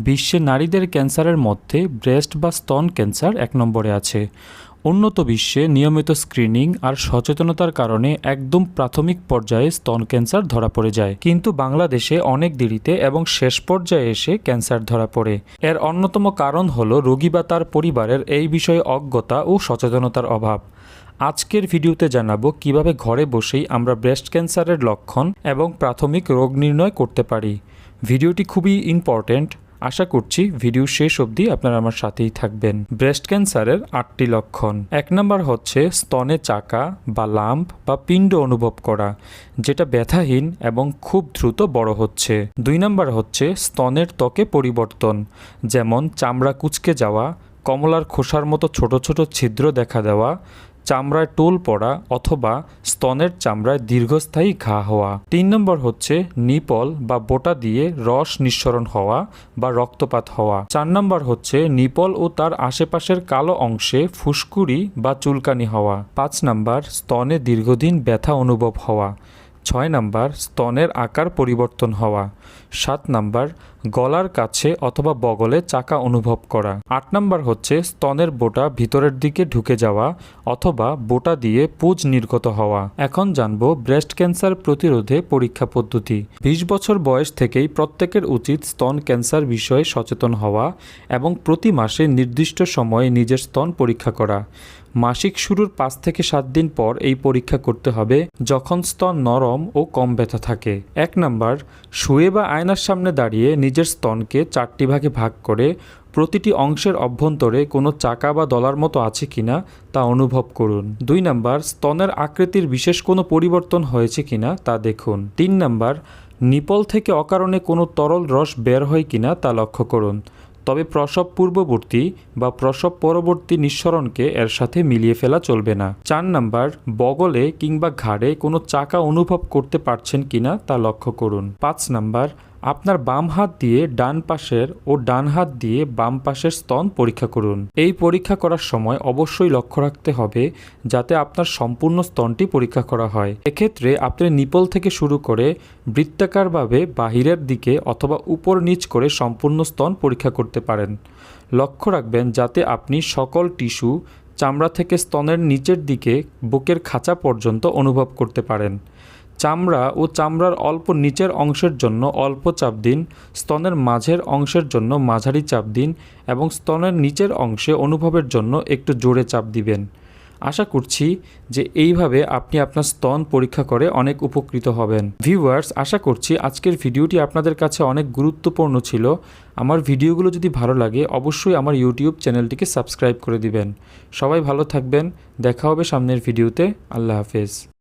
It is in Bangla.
বিশ্বে নারীদের ক্যান্সারের মধ্যে ব্রেস্ট বা স্তন ক্যান্সার এক নম্বরে আছে। উন্নত বিশ্বে নিয়মিত স্ক্রিনিং আর সচেতনতার কারণে একদম প্রাথমিক পর্যায়ে স্তন ক্যান্সার ধরা পড়ে যায়। কিন্তু বাংলাদেশে অনেক দেরিতে এবং শেষ পর্যায়ে এসে ক্যান্সার ধরা পড়ে। এর অন্যতম কারণ হল রোগী বা তার পরিবারের এই বিষয়ে অজ্ঞতা ও সচেতনতার অভাব। আজকের ভিডিওতে জানাব কীভাবে ঘরে বসেই আমরা ব্রেস্ট ক্যান্সারের লক্ষণ এবং প্রাথমিক রোগ নির্ণয় করতে পারি। ভিডিওটি খুবই ইম্পর্ট্যান্ট আশা করছি ভিডিও শেষ অবধি আপনারা আমার সাথেই থাকবেন। ব্রেস্ট ক্যান্সারের আটটি লক্ষণ। এক নম্বর হচ্ছে স্তনে চাকা বা লাম্প বা পিণ্ড অনুভব করা, যেটা ব্যথাহীন এবং খুব দ্রুত বড় হচ্ছে। দুই নম্বর হচ্ছে স্তনের ত্বকে পরিবর্তন, যেমন চামড়া কুচকে যাওয়া, কমলার খোসার মতো ছোট ছোট ছিদ্র দেখা দেওয়া চামড়ায় টোল পড়া অথবা স্তনের চামড়ায় দীর্ঘস্থায়ী ঘা হওয়া। তিন নম্বর হচ্ছে নিপল বা বোটা দিয়ে রস নিঃসরণ হওয়া বা রক্তপাত হওয়া। চার নম্বর হচ্ছে নিপল ও তার আশেপাশের কালো অংশে ফুসকুড়ি বা চুলকানি হওয়া। পাঁচ নম্বর, স্তনে দীর্ঘদিন ব্যথা অনুভব হওয়া। ছয় নাম্বার, স্তনের আকার পরিবর্তন হওয়া। সাত নাম্বার, গলার কাছে অথবা বগলে চাকা অনুভব করা। আট নাম্বার হচ্ছে, স্তনের বোটা ভিতরের দিকে ঢুকে যাওয়া অথবা বোটা দিয়ে পুজ নির্গত হওয়া। এখন জানব ব্রেস্ট ক্যান্সার প্রতিরোধে পরীক্ষা পদ্ধতি। বিশ বছর বয়স থেকেই প্রত্যেকের উচিত স্তন ক্যান্সার বিষয়ে সচেতন হওয়া এবং প্রতি মাসে নির্দিষ্ট সময়ে নিজের স্তন পরীক্ষা করা। মাসিক শুরুর পাঁচ থেকে সাত দিন পর এই পরীক্ষা করতে হবে, যখন স্তন নরম ও কম ব্যথা থাকে। এক নাম্বার, শুয়ে বা আয়নার সামনে দাঁড়িয়ে নিজের স্তনকে চারটি ভাগে ভাগ করে প্রতিটি অংশের অভ্যন্তরে কোনো চাকা বা দলার মতো আছে কিনা তা অনুভব করুন। দুই নাম্বার, স্তনের আকৃতির বিশেষ কোনো পরিবর্তন হয়েছে কিনা তা দেখুন। তিন নাম্বার, নিপল থেকে অকারণে কোনো তরল রস বের হয় কিনা তা লক্ষ্য করুন। তবে প্রসব পূর্ববর্তী বা প্রসব পরবর্তী নিঃসরণকে এর সাথে মিলিয়ে ফেলা চলবে না। চার নাম্বার, বগলে কিংবা ঘাড়ে কোনো চাকা অনুভব করতে পারছেন কিনা তা লক্ষ্য করুন। পাঁচ নাম্বার আপনার বাম হাত দিয়ে ডান পাশের ও ডান হাত দিয়ে বাম পাশের স্তন পরীক্ষা করুন। এই পরীক্ষা করার সময় অবশ্যই লক্ষ্য রাখতে হবে যাতে আপনার সম্পূর্ণ স্তনটি পরীক্ষা করা হয়। এক্ষেত্রে আপনি নিপল থেকে শুরু করে বৃত্তাকারভাবে বাহিরের দিকে অথবা উপর নিচ করে সম্পূর্ণ স্তন পরীক্ষা করতে পারেন। লক্ষ্য রাখবেন যাতে আপনি সকল টিস্যু চামড়া থেকে স্তনের নিচের দিকে বুকের খাঁচা পর্যন্ত অনুভব করতে পারেন। চামড়া ও চামড়ার অল্প নিচের অংশের জন্য অল্প চাপ দিন, স্তনের মাঝের অংশের জন্য মাঝারি চাপ দিন এবং স্তনের নিচের অংশে অনুভবের জন্য একটু জোরে চাপ দিবেন। আশা করছি যে এইভাবে আপনি আপনার স্তন পরীক্ষা করে অনেক উপকৃত হবেন। ভিউয়ার্স, আশা করছি আজকের ভিডিওটি আপনাদের কাছে অনেক গুরুত্বপূর্ণ ছিল। আমার ভিডিওগুলো যদি ভালো লাগে, অবশ্যই আমার ইউটিউব চ্যানেলটিকে সাবস্ক্রাইব করে দিবেন। সবাই ভালো থাকবেন। দেখা হবে সামনের ভিডিওতে। আল্লাহ হাফেজ।